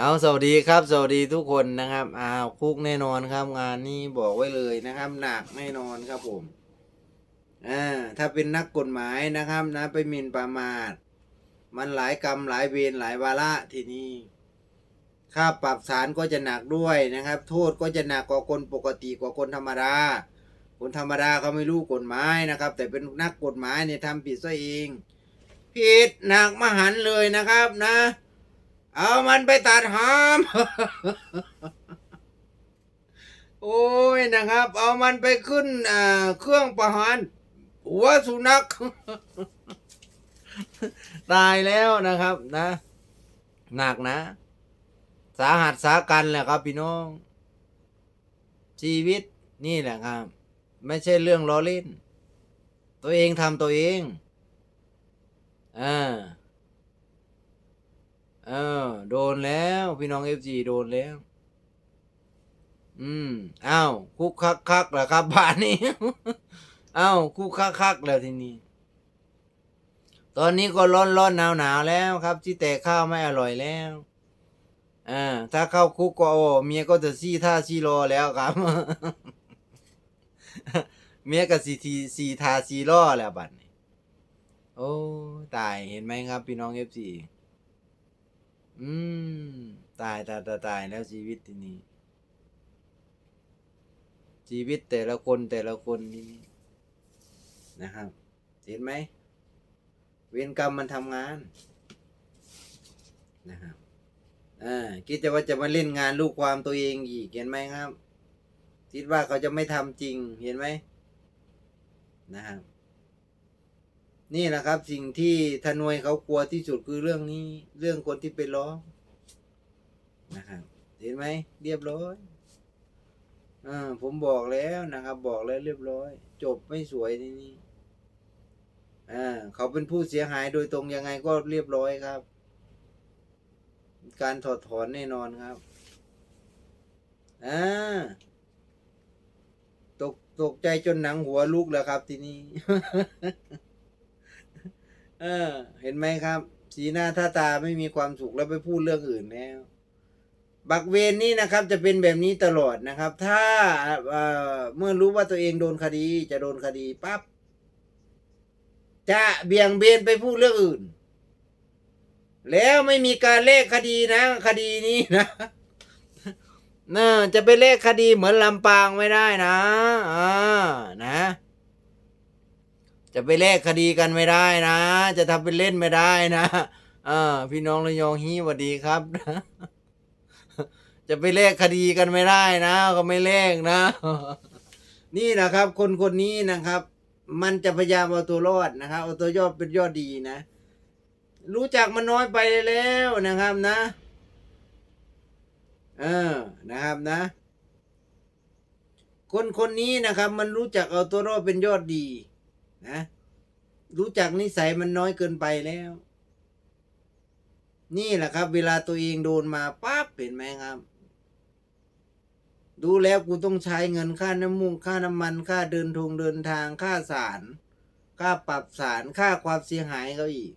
เอาสวัสดีครับ สวัสดีทุกคนนะครับอ้าวคุกแน่นอนครับงานนี้บอกไว้เลยนะครับหนักแน่นอนครับผมอ่าถ้าเป็นนักกฎหมายนะครับนะไปหมิ่นประมาท มันหลายกรรมหลายเวรหลายวาระทีนี้ค่าปรับศาลก็จะหนักด้วยนะครับ โทษก็จะหนักกว่าคนปกติกว่าคนธรรมดาคนธรรมดาเขาไม่รู้กฎหมายนะครับ แต่เป็นนักกฎหมายเนี่ยทำผิดซะเองผิดหนักมหันเลยนะครับนะ เอามันไปตัดหาม โอ้ยนะครับ เอามันไปขึ้นเครื่องประหารหัวสุนัข ตายแล้วนะครับนะ หนักนะ สาหัสสากันแหละครับพี่น้อง ชีวิตนี่แหละครับ ไม่ใช่เรื่องล้อเล่น ตัวเองทำตัวเองอ่า เออ โดนแล้วพี่น้องเอฟจีโดนแล้ว อืมอ้าวคุกคักคักๆเหรอครับบ้านนี้ อ้าวคุกคักคักแล้วทีนี้ ตอนนี้ก็ร้อนร้อนหนาวหนาวแล้วครับ ที่แต่ข้าวไม่อร่อยแล้วอ่าถ้าเข้าคุกก็โอ้เมียก็จะซี่ท่าซี่รอแล้วครับ เมียก็สีทีสีทาสีล่อแล้วบัดนี้ โอ้ตายเห็นไหมครับ พี่น้องเอฟซี อืม ตายตายตายตายแล้วชีวิตทีนี้ ชีวิตแต่ละคนแต่ละคนนี่นะครับ เห็นไหม เวรกรรมมันทำงาน นะครับอ่าคิดจะว่าจะมาเล่นงานลูกความตัวเองอีกเห็นไหมครับ คิดว่าเขาจะไม่ทำจริงเห็นไหมนะครับ นี่แหละครับ สิ่งที่ทนวยเขากลัวที่สุดคือเรื่องนี้ เรื่องคนที่ไปร้องนะครับเห็นไหมเรียบร้อยอ่าผมบอกแล้วนะครับ บอกแล้วเรียบร้อย จบไม่สวยทีนี้อ่าเขาเป็นผู้เสียหายโดยตรงยังไงก็เรียบร้อยครับ การถอดถอนแน่นอนครับอ่าตกตกใจจนหนังหัวลุกแล้วครับทีนี้ เออ เห็นไหมครับ สีหน้าท่าตาไม่มีความสุขแล้วไปพูดเรื่องอื่นแล้ว บักเวนนี่นะครับ จะเป็นแบบนี้ตลอดนะครับ ถ้าเอ่อเมื่อรู้ว่าตัวเองโดนคดี จะโดนคดีปั๊บจะเบี่ยงเบนไปพูดเรื่องอื่น แล้วไม่มีการเลขคดีนะ คดีนี้นะน่าจะไปเลขคดีเหมือนลำปางไม่ได้นะอ่านะ จะไปแลกคดีกันไม่ได้นะ จะทำเป็นเล่นไม่ได้นะอ่าพี่น้องระยองฮีสวัสดีครับ จะไปแลกคดีกันไม่ได้นะ ก็ไม่แลกนะ นี่นะครับ คนคนนี้นะครับ มันจะพยายามเอาตัวรอดนะครับเอาตัวยอดเป็นยอดดีนะ รู้จักมันน้อยไปแล้วนะครับนะ เออนะครับนะ คนคนนี้นะครับ มันรู้จักเอาตัวรอดเป็นยอดดี นะรู้จักนิสัยมันน้อยเกินไปแล้ว นี่แหละครับ เวลาตัวเองโดนมาปั๊บเห็นไหมครับ ดูแล้วกูต้องใช้เงินค่าน้ำมูกค่าน้ำมันค่าเดินทงเดินทางค่าสารค่าปรับสารค่าความเสียหายเขาอีก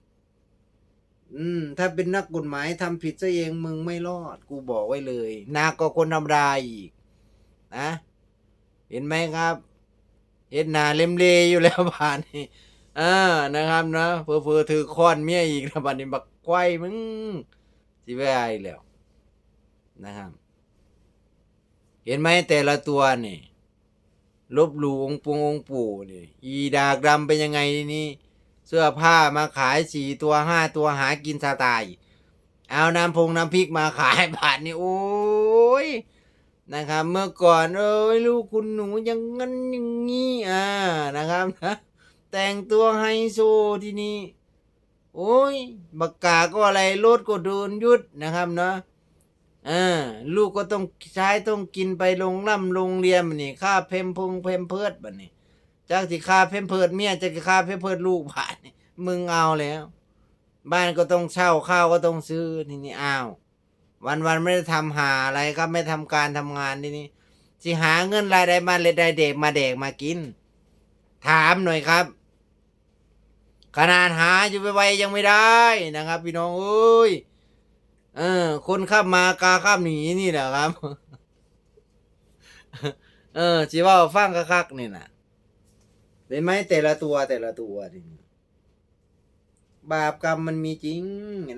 อืม ถ้าเป็นนักกฎหมายทำผิดซะเองมึงไม่รอด กูบอกไว้เลยหนักกว่าคนธรรมดาอีก นะ เห็นไหมครับ เห็นนาเล็มเลอยู่แล้วบานนี้อ่านะครับนะเพอเพอถือค้อนเมียอีกนะบานนี้บักไกวมึงสิไปไรแล้ว นะครับ เห็นไหมแต่ละตัวนี่ลบหลู่องค์ปงองค์ปู่นี่อีดากดำเป็นยังไงนี่ เสื้อผ้ามาขายสี่ตัวห้าตัวหากินสไตล์เอาน้ำพงน้ำพริกมาขายบาทนี่โอ้ย นะครับเมื่อก่อนเอ้ยลูกคุณหนูอยังงั้นอย่างงี้อ่านะครับนะแต่งตัวไฮโซที่นี่โอ้ยบักกาก็อะไรรถก็โดนยุดนะครับเนาะอ่าลูกก็ต้องใช้ต้องกินไปโรงร่ำโรงเรียนบัดนี่ค่าเพมพงเพมเพิดบัดนี่จากที่ค่าเพมเพิดเมียจากที่ค่าเพมเพิดลูกบานมึงเอาแล้ว บ้านก็ต้องเช่าข้าวก็ต้องซื้อทีนี้อ้าว วันวันๆไม่ได้ทำหาอะไรครับไม่ทำการทำงานที่นี่สิหาเงินรายได้มาเลยได้เด็กมาเด็กมากิน ถามหน่อยครับ ขนาดหาอยู่ไปๆยังไม่ได้นะครับ พี่น้องเอ้ยเออ คนข้ามมากาข้ามหนีนี่แหละครับ เออจีว่าฟังคักๆนี่นะเป็นไหมแต่ละตัวแต่ละตัวนี่ บาปกรรมมันมีจริง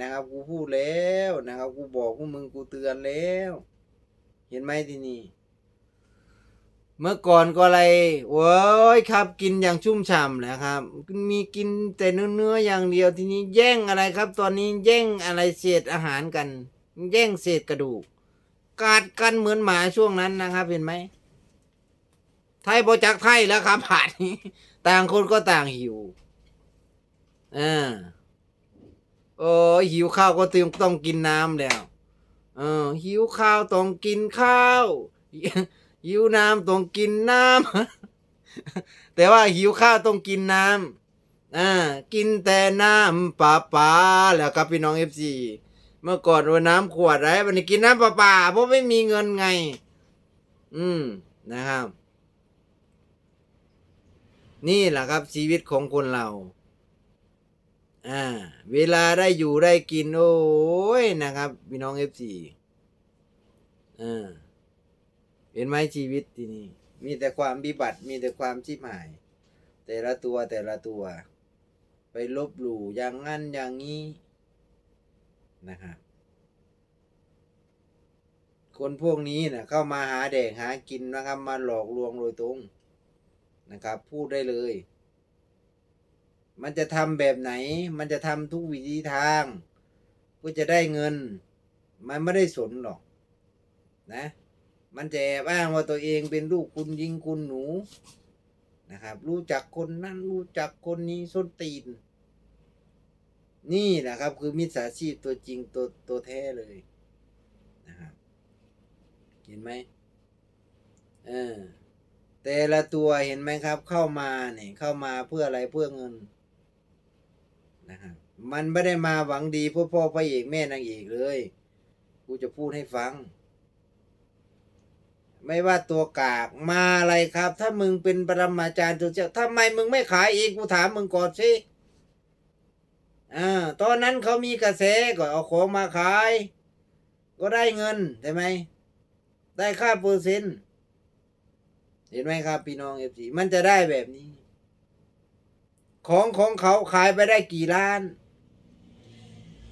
นะครับ กูพูดแล้วนะครับ กูบอกพวกมึงกูเตือนแล้ว เห็นไหมที่นี่เมื่อก่อนก็อะไรโอ้ยครับ กินอย่างชุ่มฉ่ำแหละครับ มีกินแต่เนื้อเนื้ออย่างเดียวทีนี้แย่งอะไรครับ ตอนนี้แย่งอะไรเศษอาหารกัน แย่งเศษกระดูกกัดกันเหมือนหมาช่วงนั้นนะครับ เห็นไหมไทยบอจักไทยแล้วครับผ่านนี้ต่างคนก็ต่างหิว อ่าโอ้ยหิวข้าวก็ต้องต้องกินน้ำแล้วเออหิวข้าวต้องกินข้าว หิวน้ำต้องกินน้ำ แต่ว่าหิวข้าวต้องกินน้ำอ่ากินแต่น้ำปลาปลาแล้วครับพี่น้องเอฟซีเมื่อก่อนว่าน้ำขวดไรวันนี้กินน้ำปลาปลาเพราะไม่มีเงินไง อืมนะครับ นี่แหละครับชีวิตของคนเรา อ่า เวลาได้อยู่ได้กิน โอ้ยนะครับพี่น้องเอฟซีอ่าเห็นไหมชีวิตที่นี่มีแต่ความบิบัติมีแต่ความชิบหาย แต่ละตัวแต่ละตัว ไปลบหลู่อย่างงั้นอย่างนี้นะครับคนพวกนี้นะเข้ามาหาแดกหากินนะครับ มาหลอกลวงโดยตรงนะครับ พูดได้เลย มันจะทำแบบไหน มันจะทำทุกวิธีทางเพื่อจะได้เงิน มันไม่ได้สนหรอก นะ มันจะแอบอ้างว่าตัวเองเป็นลูกคุณยิงคุณหนูนะครับ รู้จักคนนั้นรู้จักคนนี้ส้นตีน นี่แหละครับ คือมิจฉาชีพตัวจริงตัวตัวแท้เลยนะครับเห็นไหมเออแต่ละตัวเห็นไหมครับ เข้ามาเนี่ยเข้ามาเพื่ออะไรเพื่อเงิน นะครับมันไม่ได้มาหวังดีพ่อพ่อพระเอกแม่นางเอกเลย กูจะพูดให้ฟัง ไม่ว่าตัวกากมาอะไรครับ ถ้ามึงเป็นปรมาจารย์ตัวเจ้าทำไมมึงไม่ขายเองกูถามมึงก่อนสิอ่าตอนนั้นเขามีกระแสก็เอาของมาขาย ก็ได้เงินใช่ไหมได้ค่าเปอร์เซ็นต์เห็นไหมครับ พี่น้องเอฟซีมันจะได้แบบนี้ ของของเขาขายไปได้กี่ล้าน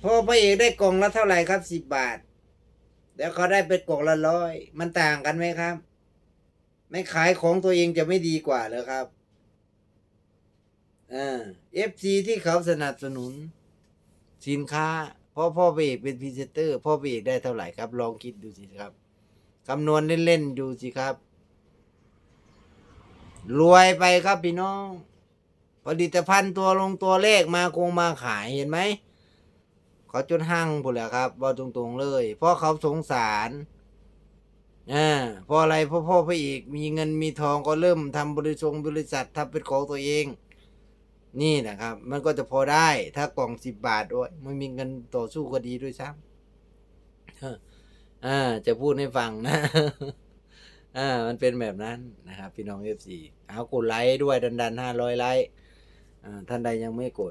พอพระเอกได้กล่องละเท่าไหร่ครับสิบบาท แล้วเขาได้เป็นกล่องละร้อยมันต่างกันไหมครับ ไม่ขายของตัวเองจะไม่ดีกว่าเหรอครับอ่าเอฟซีที่เขาสนับสนุน สินค้าพราะพ่อพระเอกเป็นพรีเซนเตอร์พ่อพระเอกได้เท่าไหร่ครับ ลองคิดดูสิครับคำนวณเล่นๆดูสิครับ รวยไปครับพี่น้อง ผลิตภัณฑ์ตัวลงตัวเลขมาคงมาขายเห็นไหมเขาจนหั่งหมดแล้วครับบอกตรงๆเลย เพราะเขาสงสารอ่าพราะอะไรพราะพ่อพระเอกมีเงินมีทองก็เริ่มทำบริษัทบริษัททำเป็นของตัวเอง นี่นะครับ มันก็จะพอได้ถ้ากล่องสิบบาทด้วยมันมีเงินต่อสู้ก็ดีด้วยซ้ำอ่าจะพูดให้ฟังนะอ่ามันเป็นแบบนั้นนะครับ พี่น้องเอฟซีเอากดไลค์ด้วยดันดันห้าร้อยไลค์ ท่านใดยังไม่กด